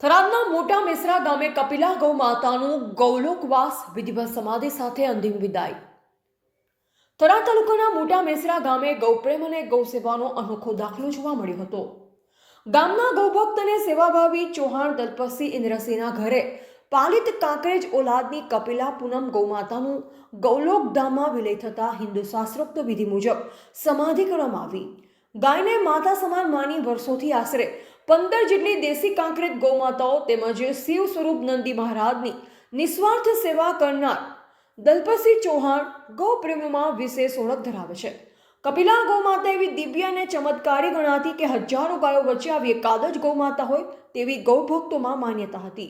થરાદના મોટા મિશ્રા ગામે કપિલા ગૌ માતાનું ગૌલોકવાસ વિધિવત સમાધિ સાથે અંતિમ વિદાય. થરાદ તાલુકાના મોટા મેસરા ગામે ગૌપ્રેમ અને ગૌ સેવાનો અનોખો દાખલો જોવા મળ્યો હતો. ગામના ગૌભક્ત અને સેવાભાવી ચૌહાણ દલપતસિંહ ઇન્દ્રસિંહના ઘરે પાલિત કાંકરેજ ઓલાદની કપિલા પૂનમ ગૌમાતાનું ગૌલોક ધામમાં વિલય થતા હિન્દુ શાસ્ત્રોક્ત વિધિ મુજબ સમાધિ કરવામાં આવી. ગાયને માતા સમાન માની વર્ષોથી આશરે પંદર જેટલી દેશી કાંકરિત ગૌમાતાઓ તેમજ શિવ સ્વરૂપ નંદી મહારાજની નિસ્વાર્થ સેવા કરનાર દલપતસિંહ ચૌહાણ ગૌપ્રેમીમાં વિશેષ ઓળખ ધરાવે છે. કપિલા ગૌમાતા એવી દિવ્ય અને ચમત્કારી ગણાતી કે હજારો ગાયો વચ્ચે આવી એકાદ જ ગૌમાતા હોય તેવી ગૌભક્તોમાં માન્યતા હતી.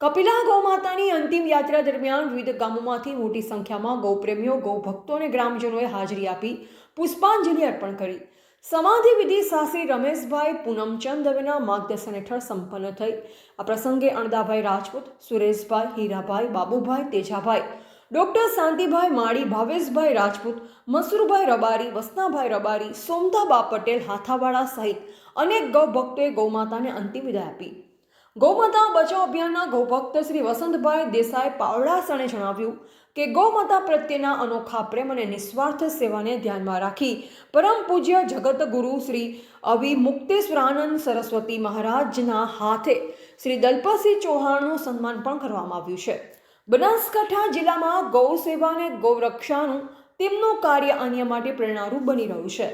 કપિલા ગૌમાતાની અંતિમ યાત્રા દરમિયાન વિવિધ ગામોમાંથી મોટી સંખ્યામાં ગૌપ્રેમીઓ, ગૌભક્તો અને ગ્રામજનોએ હાજરી આપી પુષ્પાંજલિ અર્પણ કરી. સમાધિ વિધિ સાસરી રમેશભાઈ પૂનમચંદ દવેના માર્ગદર્શન હેઠળ સંપન્ન થઈ. આ પ્રસંગે અણદાભાઈ રાજપૂત, સુરેશભાઈ હીરાભાઈ, બાબુભાઈ તેજાભાઈ, ડોક્ટર શાંતિભાઈ માળી, ભાવેશભાઈ રાજપૂત, મસુરભાઈ રબારી, વસનાભાઈ રબારી, સોમતાબા પટેલ હાથાવાળા સહિત અનેક ગૌભક્તોએ ગૌમાતાને અંતિમ વિદાય આપી. ગૌમાતા બચાવ અભિયાનના ગૌભક્ત શ્રી વસંતભાઈ દેસાઈ પાવડાસણે જણાવ્યું કે ગૌમાતા પ્રત્યેના અનોખા પ્રેમ અને નિસ્વાર્થ સેવાને ધ્યાનમાં રાખી પરમ પૂજ્ય જગત ગુરુ શ્રી અવિ મુક્તેશ્વરાનંદ સરસ્વતી મહારાજના હાથે શ્રી દલપતસિંહ ચૌહાણનું સન્માન પણ કરવામાં આવ્યું છે. બનાસકાંઠા જિલ્લામાં ગૌ સેવા અને ગૌરક્ષાનું તેમનું કાર્ય અન્ય માટે પ્રેરણારૂપ બની રહ્યું છે.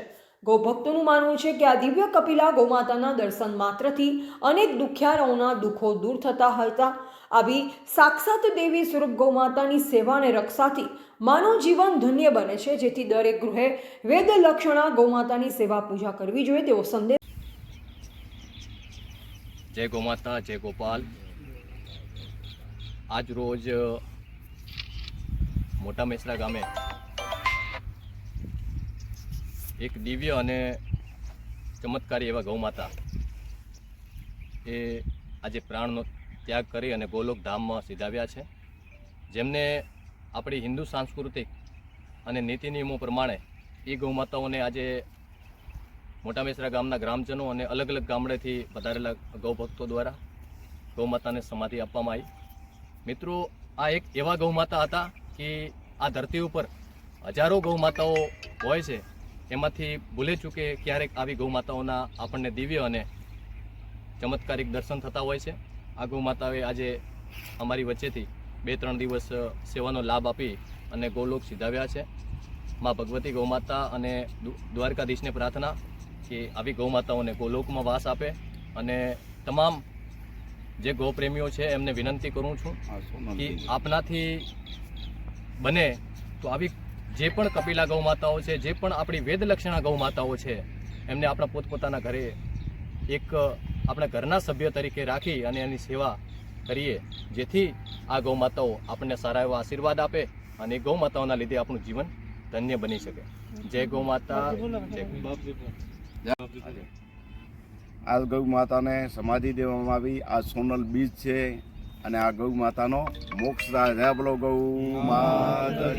ગૌભક્તોનું માનવું છે કે આ દિવ્ય કપિલા ગૌમાતાના દર્શન માત્રથી અનેક દુખ્યારાઓના દુઃખો દૂર થતા હતા. આવી સાક્ષાત દેવી સ્વરૂપ ગૌમાતાની સેવા અને રક્ષાથી માનવ જીવન ધન્ય બને છે, જેથી દરેક ગૃહે વેદ લક્ષણા ગૌમાતાની સેવા પૂજા કરવી જોઈએ તેવો સંદેશ. જય ગૌમાતા, જય ગોપાલ. આજ રોજ મોટા મેસરા ગામે એક દિવ્ય અને ચમત્કારી એવા ગૌમાતા એ આજે પ્રાણનો ત્યાગ કરી અને ગોલોક ધામમાં સિધાવ્યા છે. જેમને આપણી હિન્દુ સાંસ્કૃતિક અને નીતિ નિયમો પ્રમાણે એ ગૌમાતાઓને આજે મોટા ગામના ગ્રામજનો અને અલગ અલગ ગામડેથી વધારેલા ગૌભક્તો દ્વારા ગૌમાતાને સમાધિ આપવામાં આવી. મિત્રો, આ એક એવા ગૌમાતા હતા કે આ ધરતી ઉપર હજારો ગૌમાતાઓ હોય છે. એમાંથી ભૂલે ચૂકે ક્યારેક આવી ગૌમાતાઓના આપણને દિવ્ય અને ચમત્કારિક દર્શન થતા હોય છે. આ ગૌમાતાએ આજે અમારી વચ્ચેથી બે ત્રણ દિવસ સેવાનો લાભ આપી અને ગૌલોક સિધાવ્યા છે. માં ભગવતી ગૌમાતા અને દ્વારકાધીશને પ્રાર્થના કે આવી ગૌમાતાઓને ગૌલોકમાં વાસ આપે અને તમામ જે ગૌપ્રેમીઓ છે એમને વિનંતી કરું છું કે આપનાથી બને તો આવી જે પણ કપિલા ગૌમાતાઓ છે જે પણ આપણી વેદલક્ષણા ગૌમાતાઓ છે એમને આપણા પોતપોતાના ઘરે એક આપણા ઘરના સભ્ય તરીકે રાખી અને એની સેવા કરીએ. જેથી આ ગૌમાતાઓ આપણને સારા એવા આશીર્વાદ આપે અને એ ગૌમાતાઓના લીધે આપણું જીવન ધન્ય બની શકે. જય ગૌમાતા. આ ગૌ માતાને સમાધિ દેવામાં આવી. આ સોનલ બીજ છે અને આ ગૌ માતાનો મોક્ષ રાજા બોલો ગૌ માતા